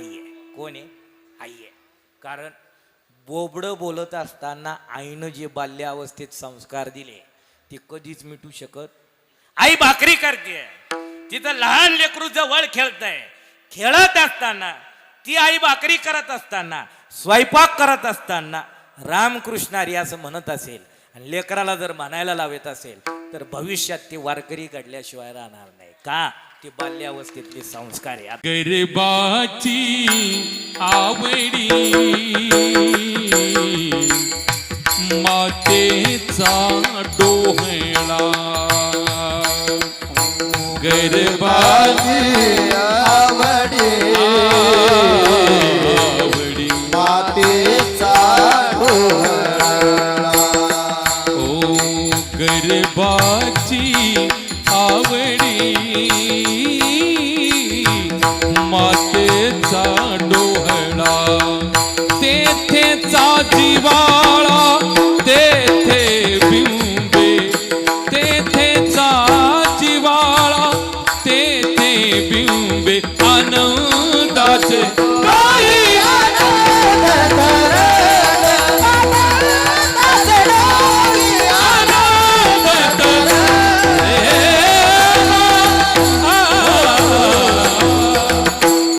आई आहे कोण आहे? आई आहे कारण बोबडं बोलत असताना आईनं जे बाल्यावस्थेत संस्कार दिले ते कधीच मिटू शकत? आई भाकरी करते. तिथं लहान लेकरू जवळ खेळतंय. खेळत असताना ती आई भाकरी करत असताना स्वयंपाक करत असताना रामकृष्णारी असं म्हणत असेल आणि लेकराला जर म्हणायला लावत असेल तर भविष्यात ते वारकरी घडल्याशिवाय राहणार नाही. का? ते बाल्यावस्थेतले संस्कार आहे. गरबाची आवडी. मातेचा डोहळा. गरबाची आवडे. आवडी. मातेचा डोहळा. ओ गरबाची आवडी. वाटेचा डोहळा तेथेचा जिवाळा तेथे बिंबे. तेथेचा जिवाळा तेथे बिंबे. आनंदाचे काही